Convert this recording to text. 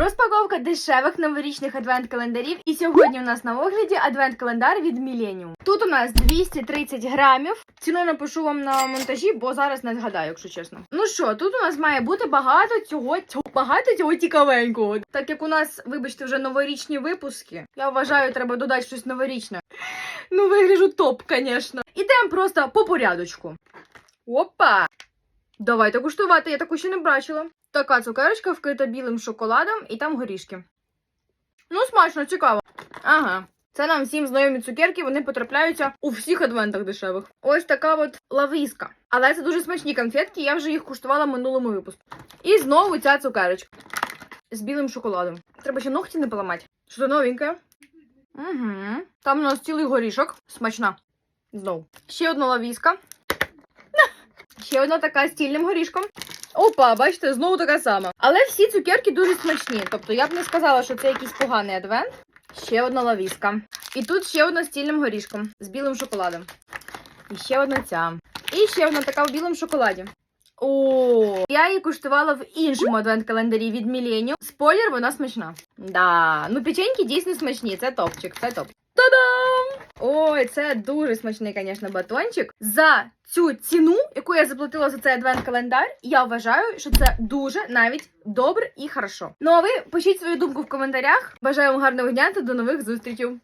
Розпаковка дешевих новорічних адвент-календарів. І сьогодні у нас на огляді адвент-календар від Millennium. Тут у нас 230 грамів. Ціну напишу вам на монтажі, бо зараз не згадаю, якщо чесно. Ну що, тут у нас має бути багато цього, багато цього цікавенького. Так як у нас, вибачте, вже новорічні випуски. Я вважаю, треба додати щось новорічне. Ну, вигляжу топ, звісно. Ідемо просто по порядочку. Опа! Давайте куштувати, я таку ще не бачила. Така цукерочка вкрита білим шоколадом і там горішки. Ну, смачно, цікаво. Ага. Це нам всім знайомі цукерки, вони потрапляються у всіх адвентах дешевих. Ось така от лависка. Але це дуже смачні конфетки, я вже їх куштувала в минулому випуску. І знову ця цукерочка з білим шоколадом. Треба ще ногті не поламати. Що новеньке? Угу. Там у нас цілий горішок. Смачна. Знову. Ще одна лавіска. Ще одна така з цільним горішком. Опа, бачите, знову така сама. Але всі цукерки дуже смачні. Тобто я б не сказала, що це якийсь поганий адвент. Ще одна лавіска. І тут ще одна з цільним горішком з білим шоколадом. І ще одна ця. І ще одна така в білому шоколаді. О, я її куштувала в іншому адвент-календарі від Millennium. Спойлер, вона смачна. Да, ну печеньки дійсно смачні. Це топчик, це топ. Та-дам! Ой, це дуже смачний, звісно, батончик. За цю ціну, яку я заплатила за цей адвент-календар, я вважаю, що це дуже навіть добре і хорошо. Ну а ви пишіть свою думку в коментарях. Бажаю вам гарного дня та до нових зустрічей.